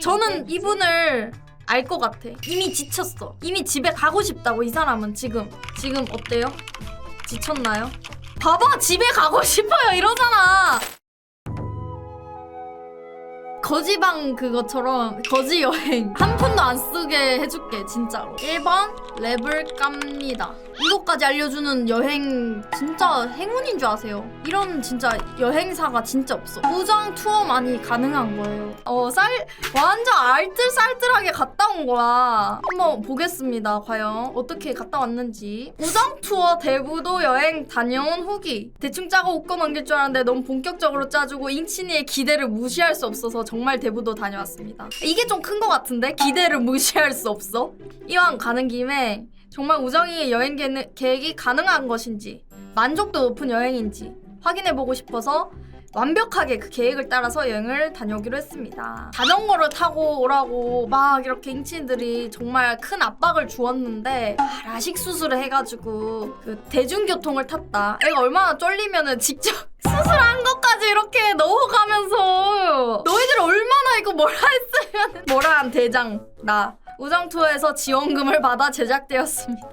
저는 이분을 알 것 같아. 이미 지쳤어. 이미 집에 가고 싶다고 이 사람은 지금 지금 어때요? 지쳤나요? 봐봐 집에 가고 싶어요 이러잖아. 거지방 그것처럼 거지 여행. 한 푼도 안 쓰게 해줄게 진짜로. 1번 랩을 깝니다. 이것까지 알려주는 여행 진짜 행운인 줄 아세요? 이런 진짜 여행사가 진짜 없어. 우정 투어만이 가능한 거예요. 어쌀 완전 알뜰살뜰하게 갔다 온 거야. 한번 보겠습니다 과연. 어떻게 갔다 왔는지. 우정 투어 대부도 여행 다녀온 후기. 대충 짜고 웃고 넘길 줄 알았는데 너무 본격적으로 짜주고 인친이의 기대를 무시할 수 없어서 정말 대부도 다녀왔습니다. 이게 좀큰거 같은데? 기대를 무시할 수 없어? 이왕 가는 김에 정말 우정이의 여행 계- 계획이 가능한 것인지 만족도 높은 여행인지 확인해보고 싶어서 완벽하게 그 계획을 따라서 여행을 다녀오기로 했습니다. 자전거를 타고 오라고 막 이렇게 인친들이 정말 큰 압박을 주었는데 아, 라식 수술을 해가지고 그 대중교통을 탔다. 애가 얼마나 쫄리면은 직접 수술한 것까지 이렇게 넣어가면서 너희들 얼마나 이거 뭐라 했으면 뭐라 한 대장 나 우정 투어에서 지원금을 받아 제작되었습니다.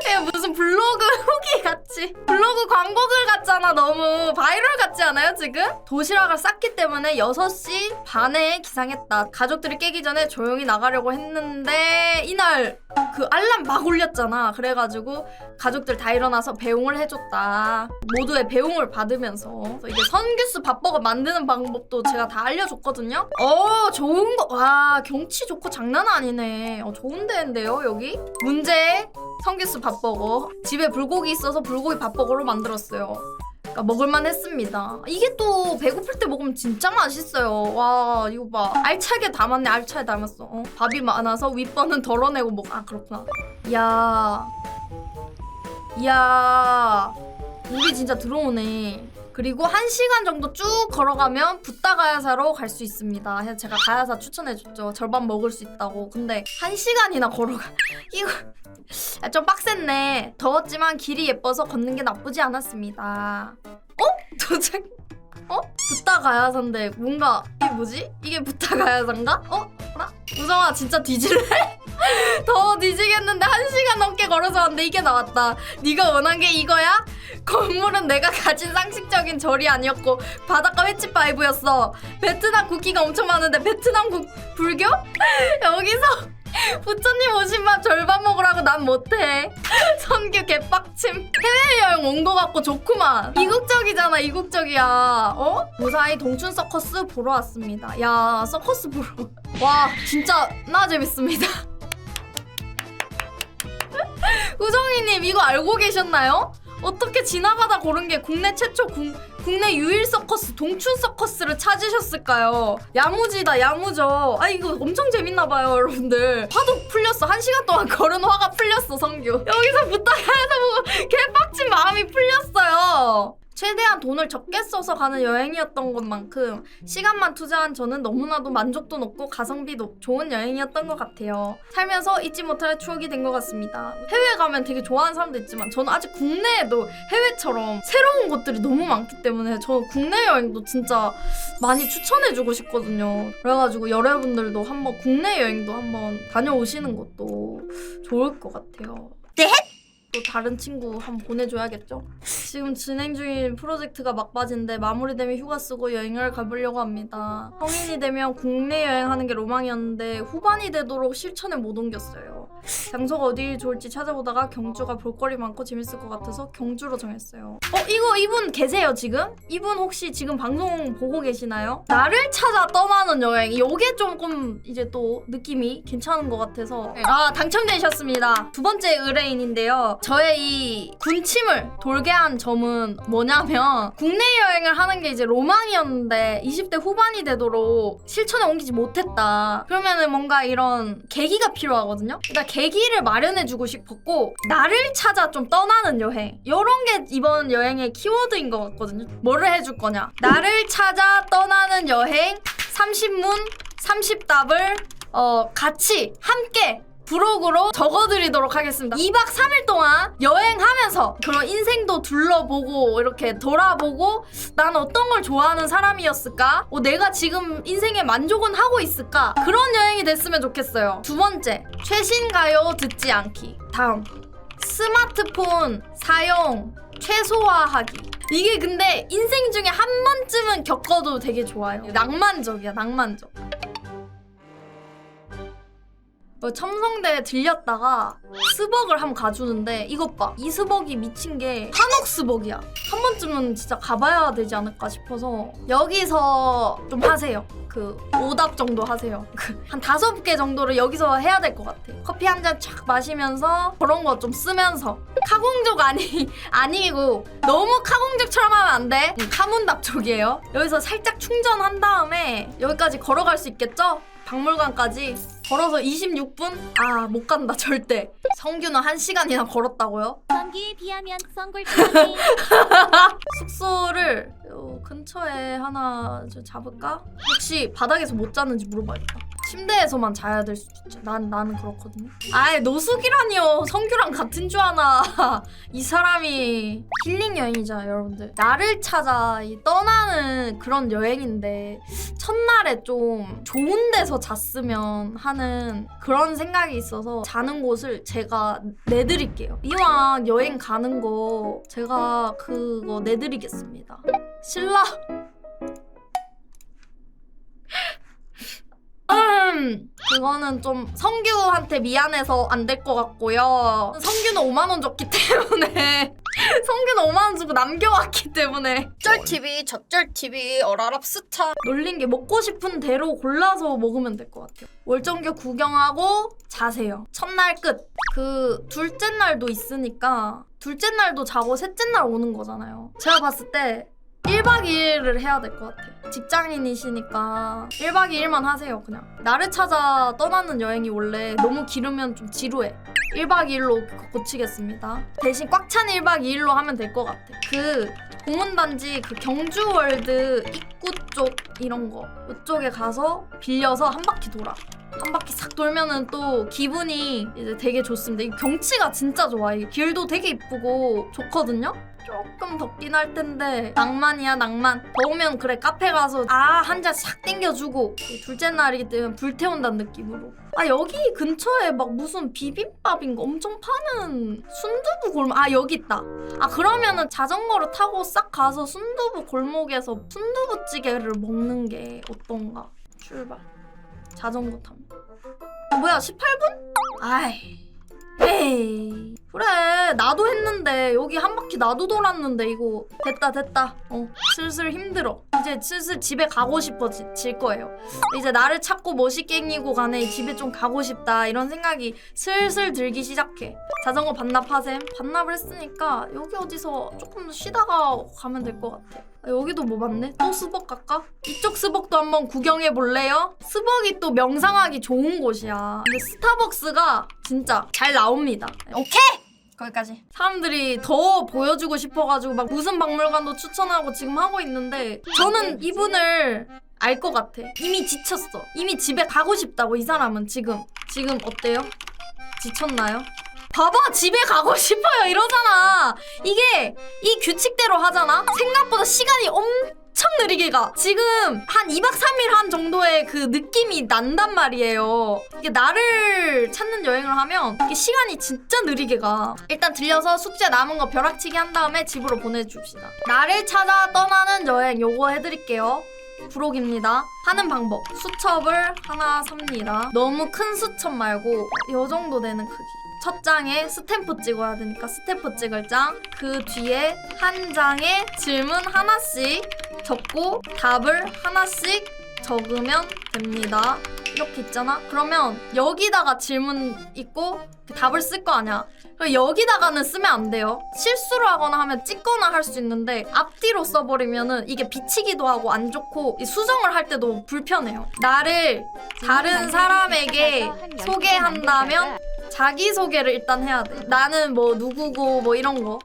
이게 무슨 블로그 후기 같지? 블로그 광고글 같잖아 너무 바이럴 같지 않아요 지금? 도시락을 쌌기 때문에 6시 반에 기상했다. 가족들이 깨기 전에 조용히 나가려고 했는데 이날 그 알람 막 울렸잖아. 그래가지고 가족들 다 일어나서 배웅을 해줬다. 모두의 배웅을 받으면서 이게 선규스 밥버거 만드는 방법도 제가 다 알려줬거든요. 어 좋은 거. 와 경치 좋고 장난 아니네. 어 좋은 데인데요 여기. 문제 성규스 밥버거. 집에 불고기 있어서 불고기 밥버거로 만들었어요. 그러니까 먹을만 했습니다. 이게 또 배고플 때 먹으면 진짜 맛있어요. 와 이거 봐. 알차게 담았네. 알차게 담았어. 어? 밥이 많아서 윗번은 덜어내고 먹. 아 그렇구나. 이야. 이야. 물이 진짜 들어오네. 그리고 한 시간 정도 쭉 걸어가면 붓다 가야사로 갈 수 있습니다. 그래서 제가 가야사 추천해줬죠. 절반 먹을 수 있다고. 근데 한 시간이나 걸어가. 이거 아, 좀 빡셌네. 더웠지만 길이 예뻐서 걷는 게 나쁘지 않았습니다. 어? 도착. 어? 붓다 가야사인데 뭔가 이게 뭐지? 이게 붓다 가야사인가? 어? 우정아 진짜 뒤질래? 더 뒤지겠는데 한 시간 넘게 걸어서 왔는데 이게 나왔다. 네가 원한 게 이거야? 건물은 내가 가진 상식적인 절이 아니었고 바닷가 횟집 바이브였어. 베트남 국기가 엄청 많은데 베트남 국 불교? 여기서 부처님 오신 밥 절반 먹으라고 난 못해. 선규 개빡침. 해외여행 온 거 같고 좋구만. 이국적이잖아 이국적이야. 어? 무사히 동춘 서커스 보러 왔습니다. 야 서커스 보러. 와 진짜 나 재밌습니다. 우정이님 이거 알고 계셨나요? 어떻게 지나가다 고른 게 국내 최초 국, 국내 유일 서커스 동춘 서커스를 찾으셨을까요? 야무지다 야무져. 아 이거 엄청 재밌나 봐요 여러분들. 화도 풀렸어. 한 시간 동안 걸은 화가 풀렸어 성규. 여기서 부탁해서 보고 개빡친 마음이 풀렸어요. 최대한 돈을 적게 써서 가는 여행이었던 것만큼 시간만 투자한 저는 너무나도 만족도 높고 가성비 높 좋은 여행이었던 것 같아요. 살면서 잊지 못할 추억이 된 것 같습니다. 해외 가면 되게 좋아하는 사람도 있지만 저는 아직 국내에도 해외처럼 새로운 곳들이 너무 많기 때문에 저 국내 여행도 진짜 많이 추천해주고 싶거든요. 그래가지고 여러분들도 한번 국내 여행도 한번 다녀오시는 것도 좋을 것 같아요. 네? 또 다른 친구 한 번 보내줘야겠죠? 지금 진행 중인 프로젝트가 막바지인데 마무리되면 휴가 쓰고 여행을 가보려고 합니다. 성인이 되면 국내 여행하는 게 로망이었는데 후반이 되도록 실천에 못 옮겼어요. 장소가 어디 좋을지 찾아보다가 경주가 볼거리 많고 재밌을 것 같아서 경주로 정했어요. 어 이거 이분 계세요 지금? 이분 혹시 지금 방송 보고 계시나요? 나를 찾아 떠나는 여행. 요게 조금 이제 또 느낌이 괜찮은 것 같아서 아 당첨되셨습니다. 두 번째 의뢰인인데요. 저의 이 군침을 돌게 한 점은 뭐냐면 국내 여행을 하는 게 이제 로망이었는데 20대 후반이 되도록 실천에 옮기지 못했다. 그러면은 뭔가 이런 계기가 필요하거든요. 그러니까 계기를 마련해주고 싶었고 나를 찾아 좀 떠나는 여행. 이런 게 이번 여행의 키워드인 것 같거든요. 뭐를 해줄 거냐? 나를 찾아 떠나는 여행 30문 30답을 어 같이 함께 브록으로 적어드리도록 하겠습니다. 2박 3일 동안 여행하면서 그런 인생도 둘러보고 이렇게 돌아보고 난 어떤 걸 좋아하는 사람이었을까? 어, 내가 지금 인생에 만족은 하고 있을까? 그런 여행이 됐으면 좋겠어요. 두 번째, 최신 가요 듣지 않기. 다음, 스마트폰 사용 최소화하기. 이게 근데 인생 중에 한 번쯤은 겪어도 되게 좋아요. 낭만적이야, 낭만적. 어, 첨성대 들렸다가 스벅을 한번 가주는데 이것 봐. 이 스벅이 미친 게 한옥 스벅이야. 한 번쯤은 진짜 가봐야 되지 않을까 싶어서 여기서 좀 하세요. 그 오답 정도 하세요. 그한 다섯 개 정도를 여기서 해야 될 것 같아. 커피 한 잔 촥 마시면서 그런 거 좀 쓰면서 카공족 아니 아니고 너무 카공족처럼 하면 안 돼. 음, 카문답 쪽이에요. 여기서 살짝 충전한 다음에 여기까지 걸어갈 수 있겠죠? 박물관까지 걸어서 26분? 아 못 간다 절대. 성규는 한 시간이나 걸었다고요? 전기에 비하면 썬골짜기 숙소를 요 근처에 하나 저 잡을까? 혹시 바닥에서 못 자는지 물어봐야겠다. 침대에서만 자야 될 수도 있죠. 난 나는 그렇거든요. 아이 노숙이라니요. 성규랑 같은 줄 아나. 이 사람이 힐링 여행이잖아, 여러분들. 나를 찾아 이 떠나는 그런 여행인데 첫날에 좀 좋은 데서 잤으면 하는 그런 생각이 있어서 자는 곳을 제가 내드릴게요. 이왕 여행 가는 거 제가 그거 내드리겠습니다. 신라. 음, 그거는 좀 성규한테 미안해서 안 될 것 같고요. 성규는 5만 원 줬기 때문에 성규는 5만 원 주고 남겨왔기 때문에 쩔 TV, 저쩔 TV, 어라랍 스타 놀린 게 먹고 싶은 대로 골라서 먹으면 될 것 같아요. 월정교 구경하고 자세요. 첫날 끝. 그 둘째 날도 있으니까 둘째 날도 자고 셋째 날 오는 거잖아요. 제가 봤을 때 1박 2일을 해야 될 것 같아. 직장인이시니까 1박 2일만 하세요, 그냥. 나를 찾아 떠나는 여행이 원래 너무 길으면 좀 지루해. 1박 2일로 고치겠습니다. 대신 꽉 찬 1박 2일로 하면 될 것 같아. 그 공문단지 그 경주월드 입구 쪽 이런 거 이쪽에 가서 빌려서 한 바퀴 돌아. 돌면은 또 기분이 이제 되게 좋습니다. 이 경치가 진짜 좋아. 이 길도 되게 이쁘고 좋거든요. 조금 덥긴 할 텐데 낭만이야 낭만. 더우면 그래 카페 가서 아 한 잔 싹 땡겨주고 이 둘째 날이기 때문에 불 태운다는 느낌으로. 아 여기 근처에 막 무슨 비빔밥인가 엄청 파는 순두부 골목 아 여기 있다. 아 그러면은 자전거를 타고 싹 가서 순두부 골목에서 순두부찌개를 먹는 게 어떤가? 출발. 자전거 타면. 아, 뭐야 18분? 아이. 에이. 그래 나도 했는데 여기 한 바퀴 나도 돌았는데 이거 됐다 됐다 어 슬슬 힘들어 이제 슬슬 집에 가고 싶어질 거예요 이제 나를 찾고 멋있게 행이고 가네 집에 좀 가고 싶다 이런 생각이 슬슬 들기 시작해 자전거 반납하셈 반납을 했으니까 여기 어디서 조금 쉬다가 가면 될 것 같아 아, 여기도 뭐 봤네? 또 스벅 갈까? 이쪽 스벅도 한번 구경해 볼래요? 스벅이 또 명상하기 좋은 곳이야. 근데 스타벅스가 진짜 잘 나옵니다. 오케이! 거기까지. 사람들이 더 보여주고 싶어가지고 막 무슨 박물관도 추천하고 지금 하고 있는데 저는 이분을 알 것 같아. 이미 지쳤어. 이미 집에 가고 싶다고 이 사람은 지금. 지금 어때요? 지쳤나요? 봐봐 집에 가고 싶어요. 이러잖아. 이게 이 규칙대로 하잖아. 생각보다 시간이 엄청 느리게 가. 지금 한 2박 3일 한 정도의 그 느낌이 난단 말이에요. 이게 나를 찾는 여행을 하면 이게 시간이 진짜 느리게 가. 일단 들려서 숙제 남은 거 벼락치기 한 다음에 집으로 보내줍시다. 나를 찾아 떠나는 여행 요거 해드릴게요 부록입니다. 하는 방법. 수첩을 하나 삽니다. 너무 큰 수첩 말고 이 정도 되는 크기. 첫 장에 스탬프 찍어야 되니까 스탬프 찍을 장. 그 뒤에 한 장에 질문 하나씩 적고 답을 하나씩 적으면 됩니다. 이렇게 있잖아? 그러면 여기다가 질문 있고 그 답을 쓸 거 아니야. 여기다가는 쓰면 안 돼요. 실수를 하거나 하면 찍거나 할 수 있는데 앞뒤로 써버리면은 이게 비치기도 하고 안 좋고 이 수정을 할 때도 불편해요. 나를 다른 사람에게 소개한다면 자기 소개를 일단 해야 돼. 나는 뭐 누구고 뭐 이런 거.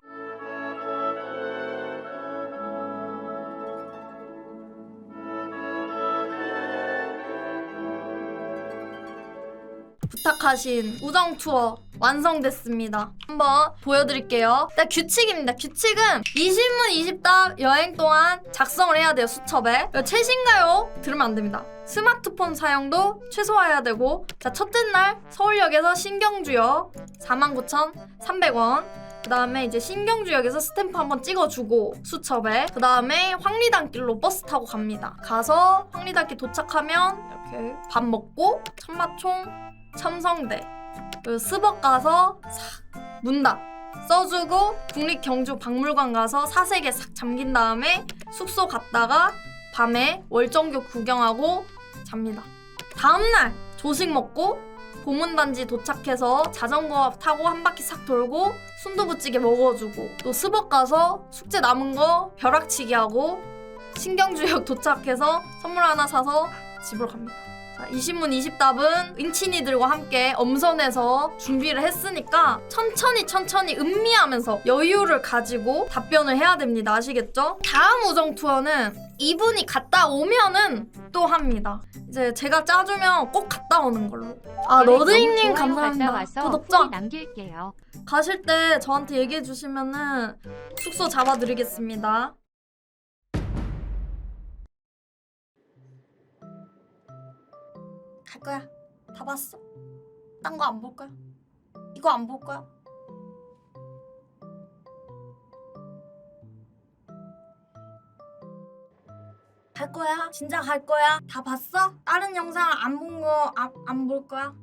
부탁하신 우정 투어 완성됐습니다. 한번 보여드릴게요. 일단 규칙입니다. 규칙은 20문 20답 여행 동안 작성을 해야 돼요. 수첩에. 최신가요? 들으면 안 됩니다. 스마트폰 사용도 최소화해야 되고 자 첫째 날 서울역에서 신경주역 49,300원 그 다음에 이제 신경주역에서 스탬프 한번 찍어주고 수첩에 그 다음에 황리단길로 버스 타고 갑니다 가서 황리단길 도착하면 이렇게 밥 먹고 천마총 첨성대 그리고 가서 싹 문답 써주고 국립경주박물관 가서 사색에 싹 잠긴 다음에 숙소 갔다가 밤에 월정교 구경하고 잡니다. 다음날 조식 먹고 보문단지 도착해서 자전거 타고 한 바퀴 싹 돌고 순두부찌개 먹어주고 또 스벅 가서 숙제 남은 거 벼락치기 하고 신경주역 도착해서 선물 하나 사서 집으로 갑니다. 자, 20문 20답은 응친이들과 함께 엄선해서 준비를 했으니까 천천히 천천히 음미하면서 여유를 가지고 답변을 해야 됩니다. 아시겠죠? 다음 우정 투어는 이분이 갔다 오면은 또 합니다. 이제 제가 짜주면 꼭 갔다 오는 걸로. 아 너드잉님 갔다 감사합니다. 구독자 남길게요. 가실 때 저한테 얘기해 주시면은 숙소 잡아드리겠습니다. 거야. 다 봤어. 딴 거 안 볼 거야. 이거 안 볼 거야. 갈 거야. 진짜 갈 거야. 다 봤어? 다른 영상 안 본 거 안 안 볼 거야.